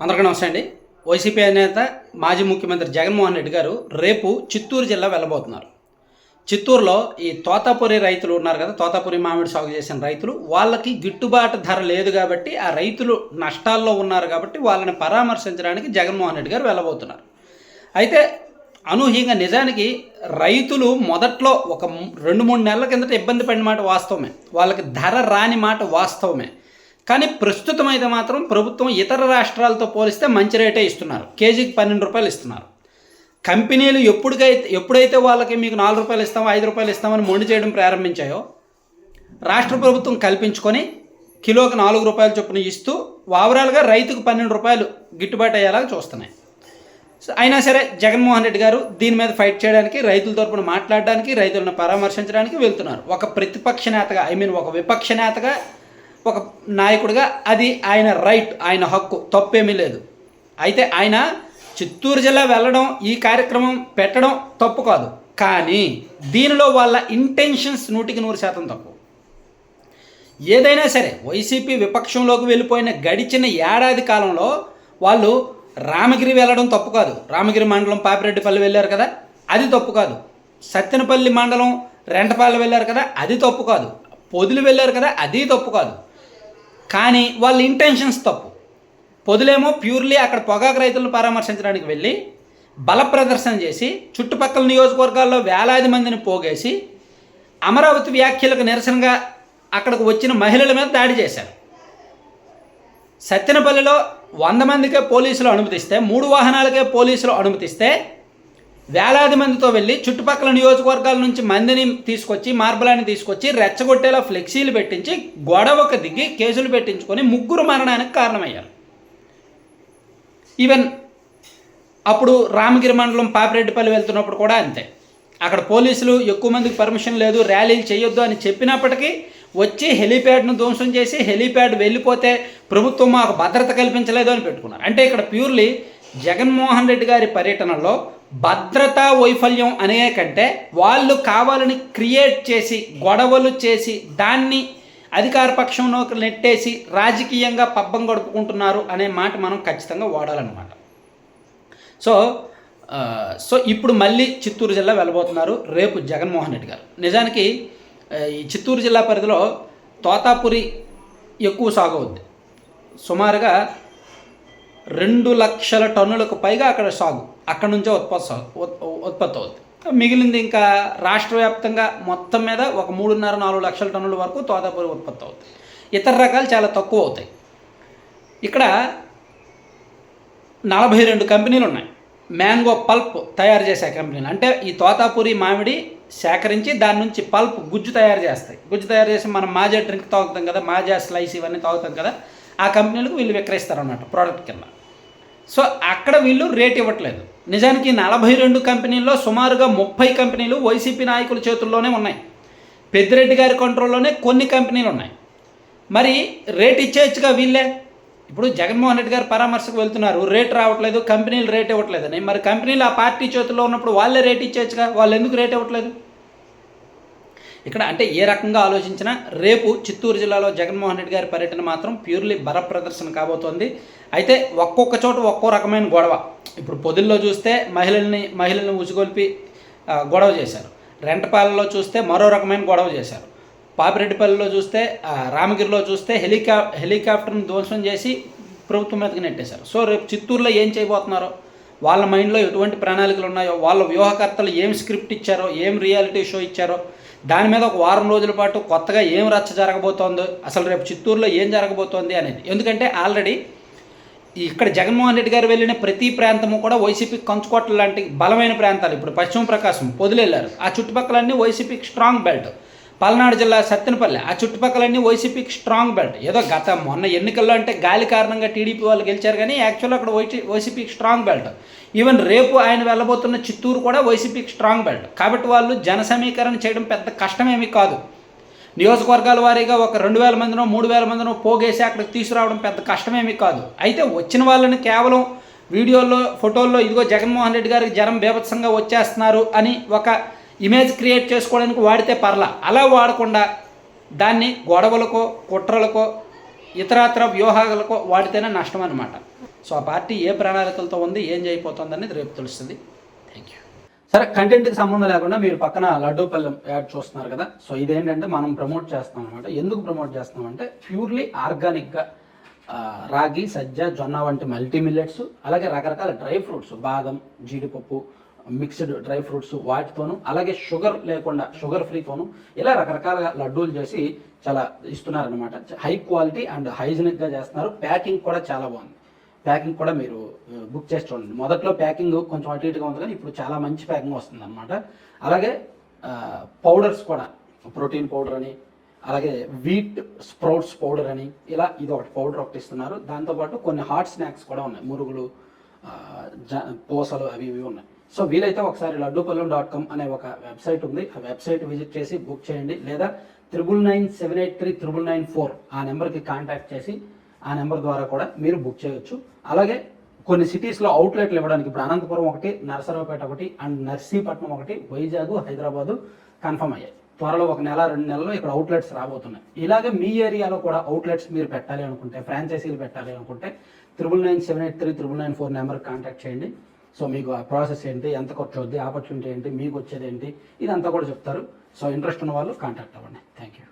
అందరికీ నమస్తే అండి. వైసీపీ అధినేత మాజీ ముఖ్యమంత్రి జగన్మోహన్ రెడ్డి గారు రేపు చిత్తూరు జిల్లా వెళ్ళబోతున్నారు. చిత్తూరులో ఈ తోతాపురి రైతులు ఉన్నారు కదా తోతాపురి మామిడి సాగు చేసిన రైతులు వాళ్ళకి గిట్టుబాటు ధర లేదు కాబట్టి ఆ రైతులు నష్టాల్లో ఉన్నారు కాబట్టి వాళ్ళని పరామర్శించడానికి జగన్మోహన్ రెడ్డి గారు వెళ్ళబోతున్నారు. అయితే అనూహ్యంగా నిజానికి రైతులు మొదట్లో ఒక రెండు మూడు నెలల కిందట ఇబ్బంది పడిన మాట వాస్తవమే. వాళ్ళకి ధర రాని మాట వాస్తవమే. కానీ ప్రస్తుతం అయితే మాత్రం ప్రభుత్వం ఇతర రాష్ట్రాలతో పోలిస్తే మంచి రేటే ఇస్తున్నారు. కేజీకి పన్నెండు రూపాయలు ఇస్తున్నారు. కంపెనీలు ఎప్పుడుకైతే ఎప్పుడైతే వాళ్ళకి మీకు నాలుగు రూపాయలు ఇస్తామో ఐదు రూపాయలు ఇస్తామని మొండి చేయడం ప్రారంభించాయో రాష్ట్ర ప్రభుత్వం కల్పించుకొని కిలోకి నాలుగు రూపాయల చొప్పున ఇస్తూ ఓవరాల్గా రైతుకు పన్నెండు రూపాయలు గిట్టుబాటు అయ్యేలాగా చూస్తున్నాయి. అయినా సరే జగన్మోహన్ రెడ్డి గారు దీని మీద ఫైట్ చేయడానికి రైతుల తరపున మాట్లాడడానికి రైతులను పరామర్శించడానికి వెళ్తున్నారు. ఒక ప్రతిపక్ష నేతగా ఐ మీన్ ఒక విపక్ష నేతగా ఒక నాయకుడిగా అది ఆయన రైట్ ఆయన హక్కు తప్పేమీ లేదు. అయితే ఆయన చిత్తూరు జిల్లా వెళ్ళడం ఈ కార్యక్రమం పెట్టడం తప్పు కాదు. కానీ దీనిలో వాళ్ళ ఇంటెన్షన్స్ నూటికి నూరు శాతం తప్పు. ఏదైనా సరే వైసీపీ విపక్షంలోకి వెళ్ళిపోయిన గడిచిన ఏడాది కాలంలో వాళ్ళు రామగిరి వెళ్ళడం తప్పు కాదు. రామగిరి మండలం పాపిరెడ్డిపల్లి వెళ్ళారు కదా అది తప్పు కాదు. సత్తెనపల్లి మండలం రెంటపల్లి వెళ్ళారు కదా అది తప్పు కాదు. పొదులు వెళ్ళారు కదా అది తప్పు కాదు. కానీ వాళ్ళ ఇంటెన్షన్స్ తప్పు. పొదులేమో ప్యూర్లీ అక్కడ పొగాకు రైతులను పరామర్శించడానికి వెళ్ళి బల ప్రదర్శన చేసి చుట్టుపక్కల నియోజకవర్గాల్లో వేలాది మందిని పోగేసి అమరావతి వ్యాఖ్యలకు నిరసనగా అక్కడికి వచ్చిన మహిళల మీద దాడి చేశారు. సత్యనపల్లిలో వంద మందికే పోలీసులు అనుమతిస్తే మూడు వాహనాలకే పోలీసులు అనుమతిస్తే వేలాది మందితో వెళ్ళి చుట్టుపక్కల నియోజకవర్గాల నుంచి మందిని తీసుకొచ్చి మార్బలాన్ని తీసుకొచ్చి రెచ్చగొట్టేలా ఫ్లెక్సీలు పెట్టించి గొడవకు దిగి కేసులు పెట్టించుకొని ముగ్గురు మరణానికి కారణమయ్యారు. ఈవెన్ అప్పుడు రామగిరి మండలం పాపిరెడ్డిపల్లి వెళ్తున్నప్పుడు కూడా అంతే. అక్కడ పోలీసులు ఎక్కువ మందికి పర్మిషన్ లేదు ర్యాలీలు చేయొద్దు అని చెప్పినప్పటికీ వచ్చి హెలీప్యాడ్ను ధ్వంసం చేసి హెలీప్యాడ్ వెళ్ళిపోతే ప్రభుత్వం మాకు భద్రత కల్పించలేదు అని పెట్టుకున్నారు. అంటే ఇక్కడ ప్యూర్లీ జగన్మోహన్ రెడ్డి గారి పర్యటనలో భద్రతా వైఫల్యం అనే కంటే వాళ్ళు కావాలని క్రియేట్ చేసి గొడవలు చేసి దాన్ని అధికార పక్షంలోకి నెట్టేసి రాజకీయంగా పబ్బం గడుపుకుంటున్నారు అనే మాట మనం ఖచ్చితంగా వాడాలన్నమాట. సో సో ఇప్పుడు మళ్ళీ చిత్తూరు జిల్లా వెళ్ళబోతున్నారు రేపు జగన్మోహన్ రెడ్డి గారు. నిజానికి ఈ చిత్తూరు జిల్లా పరిధిలో తోతాపురి ఎక్కువ సాగవుద్ది సుమారుగా రెండు లక్షల టన్నులకు పైగా అక్కడ సాగు అక్కడ నుంచే ఉత్పత్తి సాగు ఉత్పత్తి అవుతుంది మిగిలింది ఇంకా రాష్ట్ర వ్యాప్తంగా మొత్తం మీద ఒక మూడున్నర నాలుగు లక్షల టన్నుల వరకు తోతాపూరి ఉత్పత్తి అవుతుంది ఇతర రకాలు చాలా తక్కువ అవుతాయి. ఇక్కడ నలభై రెండు కంపెనీలు ఉన్నాయి. మ్యాంగో పల్ప్ తయారు చేసే కంపెనీలు. అంటే ఈ తోతాపూరి మామిడి సేకరించి దాని నుంచి పల్ప్ గుజ్జు తయారు చేస్తాయి. గుజ్జు తయారు చేసి మనం మాజా డ్రింక్ తాగుతాం కదా మాజా స్లైస్ ఇవన్నీ తాగుతాం కదా ఆ కంపెనీలకు వీళ్ళు విక్రయిస్తారు అన్నమాట ప్రోడక్ట్ కింద. సో అక్కడ వీళ్ళు రేట్ ఇవ్వట్లేదు. నిజానికి నలభై రెండు కంపెనీల్లో సుమారుగా ముప్పై కంపెనీలు వైసీపీ నాయకుల చేతుల్లోనే ఉన్నాయి. పెద్దిరెడ్డి గారి కంట్రోల్లోనే కొన్ని కంపెనీలు ఉన్నాయి. మరి రేట్ ఇచ్చేయచ్చుగా వీళ్ళే? ఇప్పుడు జగన్మోహన్ రెడ్డి గారు పరామర్శకు వెళ్తున్నారు. రేట్ రావట్లేదు కంపెనీలు రేట్ ఇవ్వట్లేదని. మరి కంపెనీలు ఆ పార్టీ చేతుల్లో ఉన్నప్పుడు వాళ్ళే రేట్ ఇచ్చేయచ్చుగా? వాళ్ళు ఎందుకు రేట్ ఇవ్వట్లేదు? ఇక్కడ అంటే ఏ రకంగా ఆలోచించినా రేపు చిత్తూరు జిల్లాలో జగన్మోహన్ రెడ్డి గారి పర్యటన మాత్రం ప్యూర్లీ బర ప్రదర్శన కాబోతోంది. అయితే ఒక్కొక్క చోట ఒక్కో రకమైన గొడవ. ఇప్పుడు పొదుల్లో చూస్తే మహిళల్ని మహిళల్ని ఉసుగొల్పి గొడవ చేశారు. రెంటపాలలో చూస్తే మరో రకమైన గొడవ చేశారు. పాపిరెడ్డిపల్లిలో చూస్తే రామగిరిలో చూస్తే హెలికా హెలికాప్టర్ని ధ్వంసం చేసి ప్రభుత్వం మీదకి నెట్టేశారు. సో రేపు చిత్తూరులో ఏం చేయబోతున్నారో? వాళ్ళ మైండ్లో ఎటువంటి ప్రణాళికలు ఉన్నాయో వాళ్ళ వ్యూహకర్తలు ఏం స్క్రిప్ట్ ఇచ్చారో ఏం రియాలిటీ షో ఇచ్చారో దాని మీద ఒక వారం రోజుల పాటు కొత్తగా ఏం రచ్చ జరగబోతోందో అసలు రేపు చిత్తూరులో ఏం జరగబోతోంది అనేది. ఎందుకంటే ఆల్రెడీ ఇక్కడ జగన్మోహన్ రెడ్డి గారు వెళ్ళిన ప్రతి ప్రాంతము కూడా వైసీపీ కంచుకోట్ల లాంటి బలమైన ప్రాంతాలు. ఇప్పుడు పశ్చిమ ప్రకాశం పొదిలెళ్ళారు. ఆ చుట్టుపక్కలన్నీ వైసీపీకి స్ట్రాంగ్ బెల్ట్ పల్నాడు జిల్లా సత్తెనపల్లి. ఆ చుట్టుపక్కలన్నీ వైసీపీకి స్ట్రాంగ్ బెల్ట్ ఏదో గత మొన్న ఎన్నికల్లో అంటే గాలి కారణంగా టీడీపీ వాళ్ళు గెలిచారు కానీ యాక్చువల్ అక్కడ వైసీ వైసీపీకి స్ట్రాంగ్ బెల్ట్ ఈవెన్ రేపు ఆయన వెళ్ళబోతున్న చిత్తూరు కూడా వైసీపీకి స్ట్రాంగ్ బెల్ట్ కాబట్టి వాళ్ళు జన సమీకరణ చేయడం పెద్ద కష్టమేమీ కాదు. నియోజకవర్గాల వారీగా ఒక రెండు వేల మందినో మూడు వేల మందినో పోగేసి అక్కడికి తీసుకురావడం పెద్ద కష్టమేమీ కాదు. అయితే వచ్చిన వాళ్ళని కేవలం వీడియోల్లో ఫోటోల్లో ఇదిగో జగన్మోహన్ రెడ్డి గారికి జనం బీభత్సంగా వచ్చేస్తున్నారు అని ఒక ఇమేజ్ క్రియేట్ చేసుకోవడానికి వాడితే పర్లా. అలా వాడకుండా దాన్ని గొడవలకో కుట్రలకో ఇతరత్ర వ్యూహాలకో వాడితేనే నష్టం అనమాట సో ఆ పార్టీ ఏ ప్రణాళికలతో ఉంది ఏం చేయబోతోంది అనేది రేపు తెలుస్తుంది. థ్యాంక్ యూ సరే కంటెంట్కి సంబంధం లేకుండా మీరు పక్కన లడ్డూపల్లెం యాడ్ చూస్తున్నారు కదా. సో ఇదేంటంటే మనం ప్రమోట్ చేస్తాం అనమాట ఎందుకు ప్రమోట్ చేస్తామంటే ప్యూర్లీ ఆర్గానిక్గా రాగి సజ్జ జొన్న వంటి మల్టీ మిల్లెట్స్ అలాగే రకరకాల డ్రై ఫ్రూట్స్ బాదం జీడిపప్పు మిక్స్డ్ డ్రై ఫ్రూట్స్ వాటితోను అలాగే షుగర్ లేకుండా షుగర్ ఫ్రీతోనూ ఇలా రకరకాల లడ్డూలు చేసి చాలా ఇస్తున్నారనమాట హై క్వాలిటీ అండ్ హైజీనిక్గా చేస్తున్నారు. ప్యాకింగ్ కూడా చాలా బాగుంది. ప్యాకింగ్ కూడా మీరు బుక్ చేసి చూడండి. మొదట్లో ప్యాకింగ్ కొంచెం అటు ఇటుగా ఉంది కానీ ఇప్పుడు చాలా మంచి ప్యాకింగ్ వస్తుంది అనమాట అలాగే పౌడర్స్ కూడా ప్రోటీన్ పౌడర్ అని అలాగే వీట్ స్ప్రౌట్స్ పౌడర్ అని ఇలా ఇది ఒకటి పౌడర్ ఒకటి ఇస్తున్నారు. దాంతోపాటు కొన్ని హాట్ స్నాక్స్ కూడా ఉన్నాయి. మురుగులు జ పూసలు అవి ఇవి ఉన్నాయి. సో వీలైతే ఒకసారి లడ్డూపల్లం డాట్ కామ్ అనే ఒక వెబ్సైట్ ఉంది. ఆ వెబ్సైట్ విజిట్ చేసి బుక్ చేయండి. లేదా triple nine seven eight three triple nine four ఆ నెంబర్కి కాంటాక్ట్ చేసి ఆ నెంబర్ ద్వారా కూడా మీరు బుక్ చేయొచ్చు. అలాగే కొన్ని సిటీస్లో అవుట్లెట్లు ఇవ్వడానికి ఇప్పుడు అనంతపురం ఒకటి నరసరావుపేట ఒకటి అండ్ నర్సీపట్నం ఒకటి వైజాగ్ హైదరాబాదు కన్ఫర్మ్ అయ్యాయి. త్వరలో ఒక నెల రెండు నెలల్లో ఇక్కడ అవుట్లెట్స్ రాబోతున్నాయి. ఇలాగే మీ ఏరియాలో కూడా అవుట్లెట్స్ మీరు పెట్టాలి అనుకుంటే ఫ్రాంచైజీలు పెట్టాలి అనుకుంటే triple nine seven eight three triple nine four number contact చేయండి. సో మీకు ఆ ప్రాసెస్ ఏంటి ఎంత ఖర్చు అవుద్ది ఆపర్చునిటీ ఏంటి మీకు వచ్చేది ఏంటి ఇదంతా కూడా చెప్తారు. సో ఇంట్రెస్ట్ ఉన్న వాళ్ళు కాంటాక్ట్ అవ్వండి. Thank you